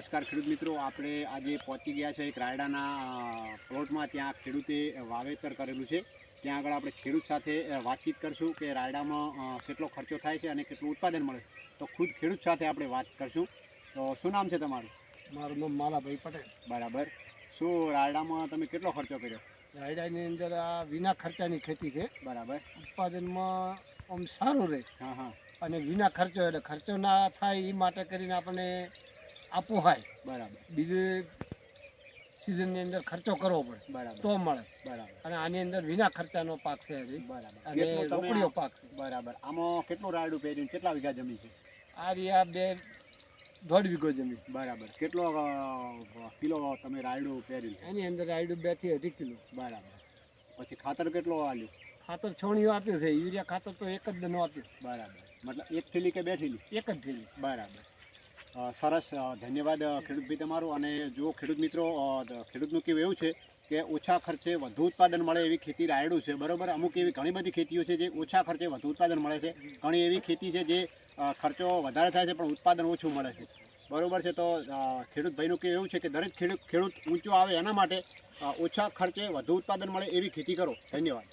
નમસ્કાર ખેડૂત મિત્રો આપણે આજે પહોંચી ગયા છે એક રાયડાના પ્લોટમાં ત્યાં ખેડૂતે વાવેતર કરેલું છે. ત્યાં આગળ આપણે ખેડૂત સાથે વાતચીત કરશું કે રાયડામાં કેટલો ખર્ચો થાય છે અને કેટલું ઉત્પાદન મળે તો ખુદ ખેડૂત સાથે આપણે વાત કરશું. તો શું નામ છે તમારું? મારું નામ માલાભાઈ પટેલ. બરાબર. શું રાયડામાં તમે કેટલો ખર્ચો કર્યો? રાયડાની અંદર આ વિના ખર્ચાની ખેતી છે. બરાબર. ઉત્પાદનમાં આમ સારું રહે. હા હા. અને વિના ખર્ચો એટલે ખર્ચો ના થાય એ માટે કરીને આપણને આપોહાય બરાબર બીજું સિઝનની અંદર ખર્ચો કરવો પડે. બરાબર. તો મળે. બરાબર. અને આની અંદર વિના ખર્ચાનો પાક છે. બરાબર. અને રોકડીઓ પાક છે. બરાબર. આમાં કેટલું રાયડું પહેર્યું કેટલા વીઘા જમીન છે? આ રહ્યા બે દોઢ વીઘો જમીન. બરાબર. કેટલો કિલો તમે રાયડું પહેર્યું એની અંદર રાયડું બેથી અઢી કિલો. બરાબર. પછી ખાતર કેટલો આલ્યું? ખાતર છોણીઓ આપ્યું છે. યુરિયા ખાતર તો એક જ દનો આપ્યું. બરાબર. મતલબ એક થેલી કે બે થેલી? એક જ થેલી. બરાબર. સરસ ધન્યવાદ ખેડૂતભાઈ તમારો. અને જો ખેડૂત મિત્રો ખેડૂતનું કેવું એવું છે કે ઓછા ખર્ચે વધુ ઉત્પાદન મળે એવી ખેતી રાયડું છે. બરોબર? અમુક એવી ઘણી બધી ખેતીઓ છે જે ઓછા ખર્ચે વધુ ઉત્પાદન મળે છે. ઘણી એવી ખેતી છે જે ખર્ચો વધારે થાય છે પણ ઉત્પાદન ઓછું મળે છે. બરોબર છે? તો ખેડૂત ભાઈનું કેવું એવું છે કે દરેક ખેડૂત ખેડૂત ઊંચો આવે એના માટે ઓછા ખર્ચે વધુ ઉત્પાદન મળે એવી ખેતી કરો. ધન્યવાદ.